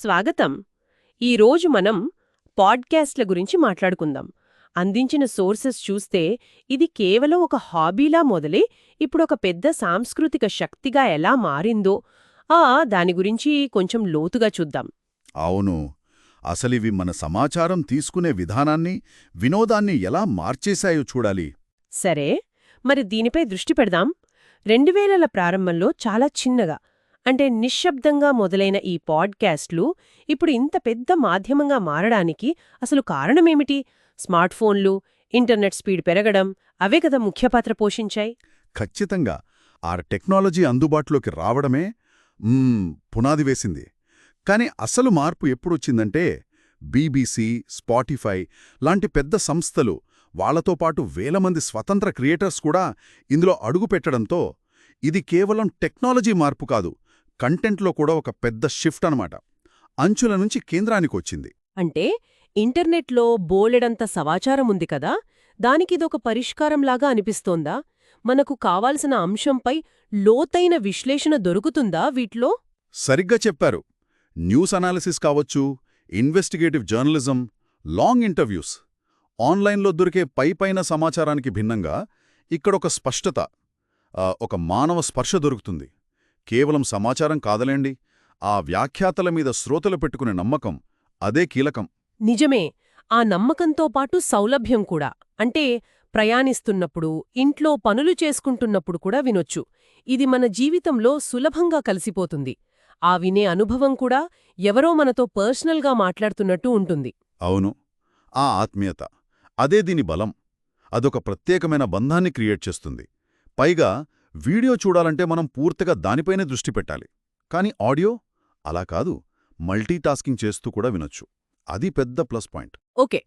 స్వాగతం. ఈరోజు మనం పాడ్కాస్ట్ల గురించి మాట్లాడుకుందాం. అందించిన సోర్సెస్ చూస్తే ఇది కేవలం ఒక హాబీలా మొదలై ఇప్పుడు ఒక పెద్ద సాంస్కృతిక శక్తిగా ఎలా మారిందో ఆ దాని గురించి కొంచెం లోతుగా చూద్దాం. అవును. అసలివి మన సమాచారం తీసుకునే విధానాన్ని వినోదాన్ని ఎలా మార్చేశాయో చూడాలి. సరే మరి దీనిపై దృష్టి పెడదాం. రెండు ప్రారంభంలో చాలా చిన్నగా అంటే నిశ్శబ్దంగా మొదలైన ఈ పాడ్కాస్ట్లు ఇప్పుడు ఇంత పెద్ద మాధ్యమంగా మారడానికి అసలు కారణమేమిటి? స్మార్ట్ ఫోన్లు ఇంటర్నెట్ స్పీడ్ పెరగడం అవే కదా ముఖ్య పాత్ర పోషించాయి. ఖచ్చితంగా. ఆ టెక్నాలజీ అందుబాటులోకి రావడమే పునాది వేసింది. కానీ అసలు మార్పు ఎప్పుడొచ్చిందంటే బీబీసీ స్పాటిఫై లాంటి పెద్ద సంస్థలు వాళ్ళతో పాటు వేల మంది స్వతంత్ర క్రియేటర్స్ కూడా ఇందులో అడుగుపెట్టడంతో ఇది కేవలం టెక్నాలజీ మార్పు కాదు కంటెంట్లో కూడా ఒక పెద్ద షిఫ్ట్ అనమాట అంచుల నుంచి కేంద్రానికొచ్చింది అంటే ఇంటర్నెట్లో బోలెడంత సమాచారం ఉంది కదా? దానికిదొక పరిష్కారంలాగా అనిపిస్తోందా? మనకు కావాల్సిన అంశంపై లోతైన విశ్లేషణ దొరుకుతుందా వీటిలో? సరిగ్గా చెప్పారు. న్యూస్ అనాలిసిస్ కావచ్చు ఇన్వెస్టిగేటివ్ జర్నలిజం లాంగ్ ఇంటర్వ్యూస్. ఆన్లైన్లో దొరికే పైపైన సమాచారానికి భిన్నంగా ఇక్కడొక స్పష్టత ఒక మానవ స్పర్శ దొరుకుతుంది. కేవలం సమాచారం కాదలేండి. ఆ వ్యాఖ్యాతల మీద శ్రోతలు పెట్టుకునే నమ్మకం అదే కీలకం. నిజమే ఆ నమ్మకంతో పాటు సౌలభ్యం కూడా. అంటే ప్రయాణిస్తున్నప్పుడు ఇంట్లో పనులు చేసుకుంటున్నప్పుడు కూడా వినొచ్చు. ఇది మన జీవితంలో సులభంగా కలిసిపోతుంది. ఆ వినే అనుభవం కూడా ఎవరో మనతో పర్సనల్గా మాట్లాడుతున్నట్టు ఉంటుంది. అవును ఆ ఆత్మీయత అదే దీని బలం. అదొక ప్రత్యేకమైన బంధాన్ని క్రియేట్ చేస్తుంది. పైగా వీడియో చూడాలంటే మనం పూర్తిగా దానిపైనే దృష్టి పెట్టాలి. కానీ ఆడియో? అలా కాదు. మల్టీటాస్కింగ్ చేస్తూ కూడా వినొచ్చు. అది పెద్ద ప్లస్ పాయింట్. ఓకే.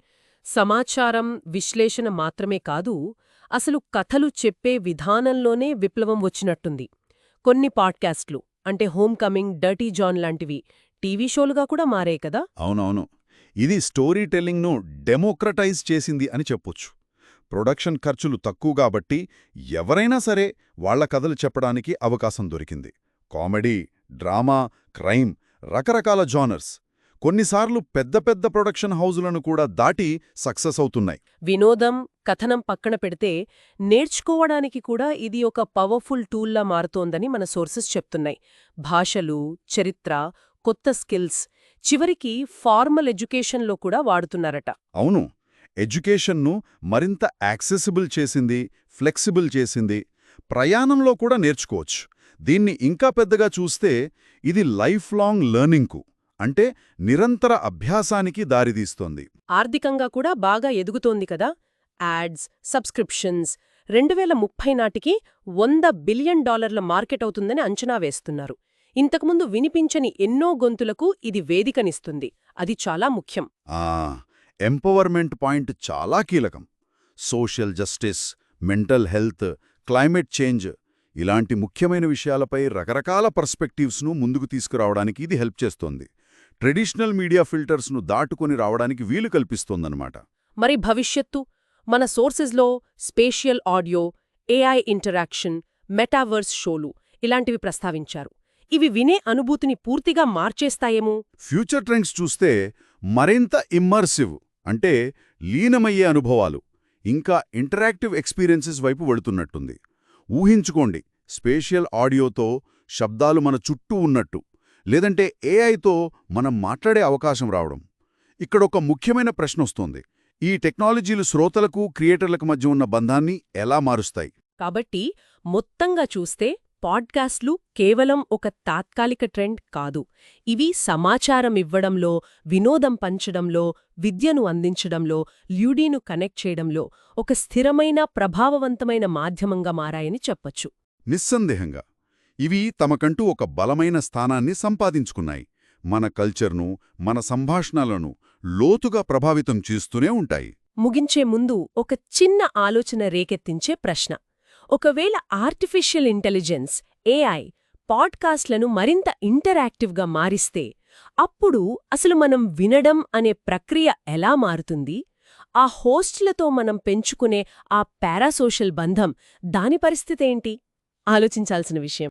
సమాచారం విశ్లేషణ మాత్రమే కాదు అసలు కథలు చెప్పే విధానంలోనే విప్లవం వచ్చినట్టుంది. కొన్ని పాడ్కాస్ట్లు అంటే హోమ్ కమింగ్ డర్టీ జాన్ లాంటివి టీవీ షోలుగా కూడా మారాయి కదా? అవునవును. ఇది స్టోరీ టెల్లింగ్ను డెమోక్రటైజ్ చేసింది అని చెప్పొచ్చు. ప్రొడక్షన్ ఖర్చులు తక్కువ కాబట్టి ఎవరైనా సరే వాళ్ళ కథలు చెప్పడానికి అవకాశం దొరికింది. కామెడీ డ్రామా క్రైమ్ రకరకాల జానర్స్. కొన్నిసార్లు పెద్ద పెద్ద ప్రొడక్షన్ హౌజులను కూడా దాటి సక్సెస్ అవుతున్నాయి. వినోదం కథనం పక్కన పెడితే నేర్చుకోవడానికి కూడా ఇది ఒక పవర్ఫుల్ టూల్లా మారుతోందని మన సోర్సెస్ చెప్తున్నాయి. భాషలు చరిత్ర కొత్త స్కిల్స్ చివరికి ఫార్మల్ ఎడ్యుకేషన్లో కూడా వాడుతున్నారట. అవును. ఎడ్యుకేషన్ను మరింత యాక్సెసిబుల్ చేసింది ఫ్లెక్సిబుల్ చేసింది. ప్రయాణంలో కూడా నేర్చుకోవచ్చు. దీన్ని ఇంకా పెద్దగా చూస్తే ఇది లైఫ్ లాంగ్ లెర్నింగ్కు అంటే నిరంతర అభ్యాసానికి దారితీస్తోంది. ఆర్థికంగా కూడా బాగా ఎదుగుతోంది కదా? యాడ్స్ సబ్స్క్రిప్షన్స్ రెండు వేల ముప్పై నాటికి వంద బిలియన్ డాలర్ల మార్కెట్ అవుతుందని అంచనా వేస్తున్నారు. ఇంతకుముందు వినిపించని ఎన్నో గొంతులకు ఇది వేదికనిస్తుంది. అది చాలా ముఖ్యం. ఎంపవర్మెంట్ పాయింట్ చాలా కీలకం. Social justice mental health climate change ఇలాంటి ముఖ్యమైన విషయాలపై రకరకాల పర్స్పెక్టివ్స్ను ముందుకు తీసుకురావడానికి ఇది హెల్ప్ చేస్తోంది. ట్రెడిషనల్ మీడియా ఫిల్టర్స్ను దాటుకొని రావడానికి వీలు కల్పిస్తోందన్నమాట. మరి భవిష్యత్తు? మన సోర్సెస్లో spatial audio AI interaction metaverse షోలు ఇలాంటివి ప్రస్తావించారు. ఇవి వినే అనుభూతిని పూర్తిగా మార్చేస్తాయేమో? ఫ్యూచర్ ట్రెండ్స్ చూస్తే మరింత ఇమ్మర్సివ్ అంటే లీనమయ్యే అనుభవాలు. ఇంకా ఇంటరాక్టివ్ ఎక్స్పీరియన్సెస్ వైపు వెళుతున్నట్టుంది. ఊహించుకోండి స్పేషియల్ ఆడియోతో శబ్దాలు మన చుట్టూ ఉన్నట్టు లేదంటే ఏఐతో మనం మాట్లాడే అవకాశం రావడం. ఇక్కడ ఒక ముఖ్యమైన ప్రశ్న వస్తోంది. ఈ టెక్నాలజీలు శ్రోతలకు క్రియేటర్లకు మధ్య ఉన్న బంధాన్ని ఎలా మారుస్తాయి? కాబట్టి మొత్తంగా చూస్తే పాడ్కాస్ట్లు కేవలం ఒక తాత్కాలిక ట్రెండ్ కాదు. ఇవి సమాచారం ఇవ్వడంలో వినోదం పంచడంలో విద్యను అందించడంలో ల్యూడీను కనెక్ట్ చేయడంలో ఒక స్థిరమైన ప్రభావవంతమైన మాధ్యమంగా మారాయని చెప్పొచ్చు. నిస్సందేహంగా ఇవి తమకంటూ ఒక బలమైన స్థానాన్ని సంపాదించుకున్నాయి. మన కల్చర్ను మన సంభాషణలను లోతుగా ప్రభావితం చేస్తూనే ఉంటాయి. ముగించే ముందు ఒక చిన్న ఆలోచన రేకెత్తించే ప్రశ్న. ఒకవేళ ఆర్టిఫిషియల్ ఇంటెలిజెన్స్ ఏఐ పాడ్కాస్ట్లను మరింత ఇంటరాక్టివ్గా మారిస్తే అప్పుడు అసలు మనం వినడం అనే ప్రక్రియ ఎలా మారుతుంది? ఆ హోస్ట్లతో మనం పెంచుకునే ఆ పారాసోషల్ బంధం దాని పరిస్థితేంటి ఆలోచించాల్సిన విషయం.